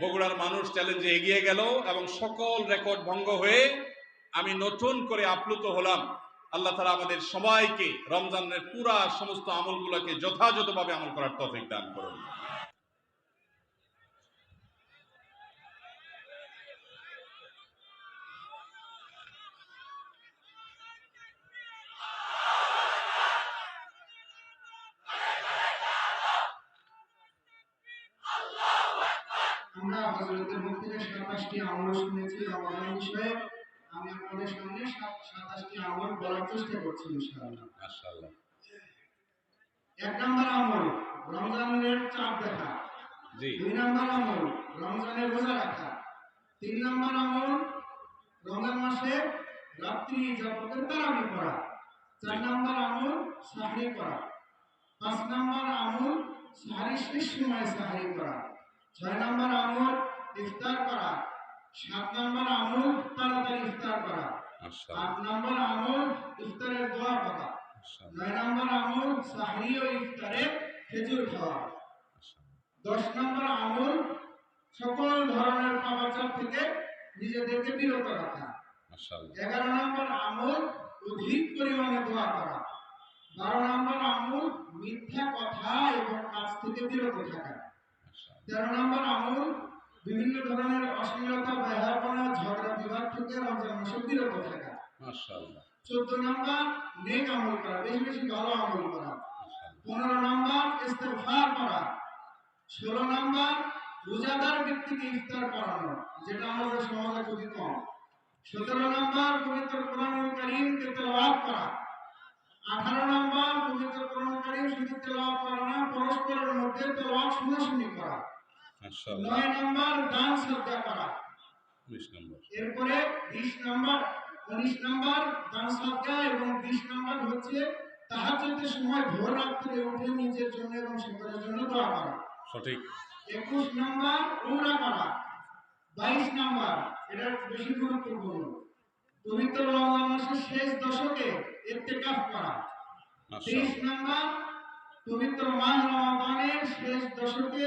বগুড়ার মানুষ চ্যালেঞ্জে এগিয়ে গেল এবং সকল রেকর্ড ভঙ্গ হয়ে আমি নতুন করে আপ্লুত হলাম। আল্লাহ তালা আমাদের সবাইকে রমজানের পুরা সমস্ত আমলগুলোকে যথাযথভাবে আমল করার তফিক দান করুন। আমরা হজরতের সাতাশটি আমল শুনেছি। রমাদান বিষয়ে আমি আপনাদের সামনে সাত- সাতাশটি আমল বলার চেষ্টা করছি ইনশাআল্লাহ। মাশাআল্লাহ। এক নম্বর আমল রমজানের চাঁদ দেখা। জি। দুই নম্বর আমল রমজানের রোজা রাখা। তিন নম্বর আমল রমজান মাসে রাত্রি যাপনের তারাবি করা চার নম্বর আমল সাহরি করা পাঁচ নম্বর আমল সাহারি শেষ সময় সাহারি করা ছয় নম্বর আমল ইফতার করা। সাত নম্বর আমল তাড়াতাড়ি ইফতার করা। আট নম্বর আমল ইফতারের দোয়া করা। নয় নম্বর আমল সাহরি ও ইফতারে খেজুর খাওয়া। দশ নম্বর আমল সকল ধরনের পাপাচার থেকে নিজেদেরকে বিরত রাখা। এগারো নম্বর আমল অধিক পরিমাণে দোয়া করা। বারো নম্বর আমল মিথ্যা কথা এবং কাজ থেকে বিরত থাকা। তেরো নম্বর আমল বিভিন্ন ধরনের অশ্লীলতা ব্যবহারপনা ঝগড়া বিভাগ থেকে রমজান মাসে বিরত থাকা। চোদ্দ নম্বর নেক আমল করা বেশি বেশি ভালো আমল করা। পনেরো নম্বর ইস্তেফার করা। ষোলো নম্বর রোজাদার ব্যক্তিকে ইফতার করানো যেটা আমাদের সমাজে খুবই কম। সতেরো নম্বর পবিত্র কোরআন করিমকে তেলাওয়াত করা। আঠারো নম্বর পবিত্র কোরআন করিম শুধু তেলাওয়াত করা না পরস্পরের মধ্যে তেলাওয়াত শুনাশুনি করা। মাশাআল্লাহ নয় নম্বর দান শ্রদ্ধা করা 19 নম্বর। এরপরে বিশ নম্বর উনিশ নম্বর দান সদ্গা এবং বিশ নম্বর হচ্ছে তাহাজ্জুদের সময় ভোর রাত্রে উঠে নিজের জন্য এবং সকলের জন্য দোয়া করা। সঠিক। একুশ নম্বর উমরা করা। বাইশ নম্বর এটা বেশি গুরুত্বপূর্ণ। পবিত্র রমজান মাসের শেষ দশকে ইত্তেকাফ করা। তেইশ নম্বর পবিত্র মাহ রমাদানের শেষ দশকে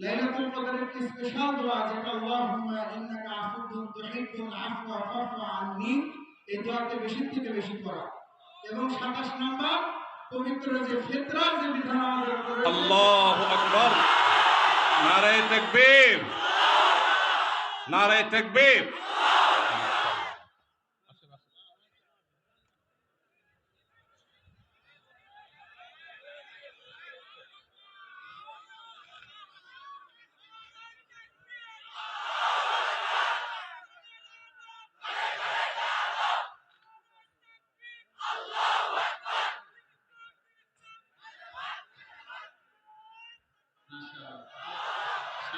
লাইলাতুল কদরের একটি স্পেশাল দোয়া যেটা আল্লাহুম্মা ইন্নাকা আফুউন তুহিব্বুল আফওয়া ফাফু আননি এই দোয়াকে বেশি থেকে বেশি করা এবং 27 নাম্বার, পবিত্র যে ফিতরার যে বিধান আমাদের আল্লাহু আকবার। নারায়ে তাকবীর। নারায়ে তাকবীর।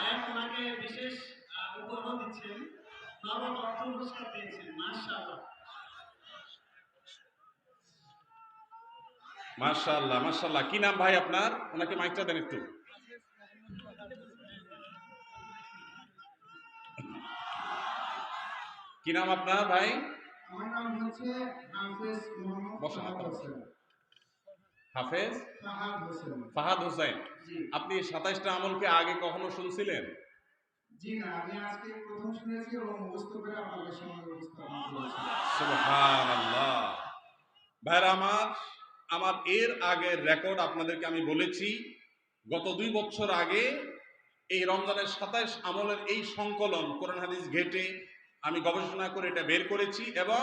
সাহেব ওনাকে বিশেষ আহ, উপহার দিচ্ছেন নগদ অর্থ পুরস্কার পেয়েছেন মাশাআল্লাহ। মাশাআল্লাহ মাশাআল্লাহ। কি নাম ভাই আপনার? ওনাকে মাইকটা দেন একটু। কি নাম আপনার ভাই? আমার নাম হচ্ছে হাফেজ মোহাম্মদ বসুন হোসেন। হাফেজ? ফাহাদ হোসেন। আপনি সাতাইশটা আমলকে আগে কখনো শুনছিলেন? ভাইরা আমার আমার এর আগের রেকর্ড আপনাদেরকে আমি বলেছি গত দুই বছর আগে এই রমজানের সাতাইশ আমলের এই সংকলন কোরআন হাদিস ঘেটে আমি গবেষণা করে এটা বের করেছি এবং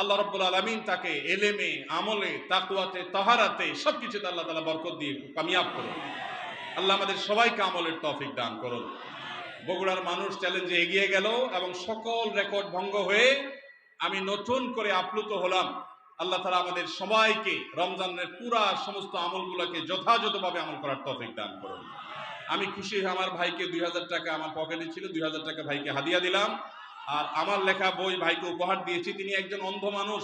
আল্লাহ রব্বুল আলমিন তাকে এলেমে, আমলে তাকুয়াতে তাহারাতে সব কিছুতে আল্লাহ তালা বরকত দিয়ে কামিয়াব করুন। আল্লাহ আমাদের সবাইকে আমলের তৌফিক দান করুন। বগুড়ার মানুষ চ্যালেঞ্জে এগিয়ে গেল এবং সকল রেকর্ড ভঙ্গ হয়ে আমি নতুন করে আপ্লুত হলাম। আল্লাহ তালা আমাদের সবাইকে রমজানের পুরা সমস্ত আমলগুলোকে যথাযথভাবে আমল করার তৌফিক দান করুন। আমি খুশি আমার ভাইকে দুই হাজার টাকা আমার পকেটে ছিল, দুই হাজার টাকা ভাইকে হাদিয়া দিলাম। আর আমার লেখা বই ভাইকে উপহার দিয়েছি। তিনি একজন অন্ধ মানুষ,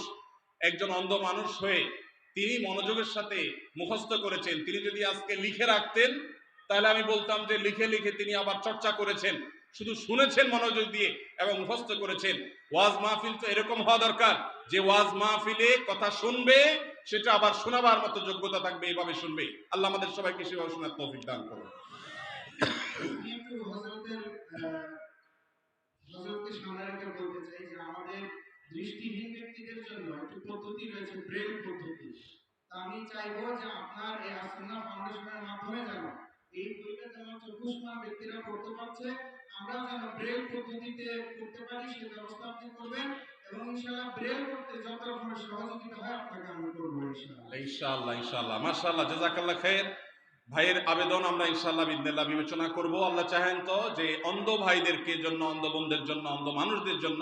একজন অন্ধ মানুষ হয়ে তিনি মনোযোগের সাথে মুখস্থ করেছেন। তিনি যদি আজকে লিখে রাখতেন, তাহলে আমি বলতাম যে লিখে লিখে তিনি আবার চর্চা করেছেন। শুধু শুনেছেন মনোযোগ দিয়ে এবং মুখস্থ করেছেন। ওয়াজ মাহফিল তো এরকম হওয়া দরকার যে ওয়াজ মাহফিলে কথা শুনবে, সেটা আবার শোনাবার মতো যোগ্যতা থাকবে, এভাবে শুনবে। আল্লাহ আমাদের সবাইকে সেভাবে শোনার তৌফিক দান করুন। আমাদের দৃষ্টিহীন ব্যক্তিদের জন্য একটি পদ্ধতি রয়েছে ব্রেল পদ্ধতি। আমি চাইব যে আপনার এই আসন্না ফাউন্ডেশনের মাধ্যমে যেন এই বইটা যেমন চক্ষুষ্মান ব্যক্তিরা পড়তে পারছে আমরা যেন ব্রেল পদ্ধতিতে করতে পারি, সেই ব্যবস্থা আপনি করবেন এবং ইনশাআল্লাহ ব্রেল করতে যত রকমের সহযোগিতা হয়, আপনাকে আমি করব ইনশাআল্লাহ। ইনশাআল্লাহ ইনশাআল্লাহ। মাশাআল্লাহ জাজাকাল্লাহ খায়ের ভাইয়ের আবেদন আমরা ইনশাআল্লাহ বিদিনাল্লাহ বিবেচনা করব। আল্লাহ চাহেন তো যে অন্ধ ভাইদেরকে জন্য, অন্ধ বোনদের জন্য, অন্ধ মানুষদের জন্য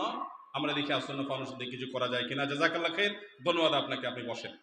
আমরা দেখি আসন্ন দিয়ে কিছু করা যায় কিনা। জাজাকাল্লা খেয়ে ধন্যবাদ আপনাকে আপনি বসেন।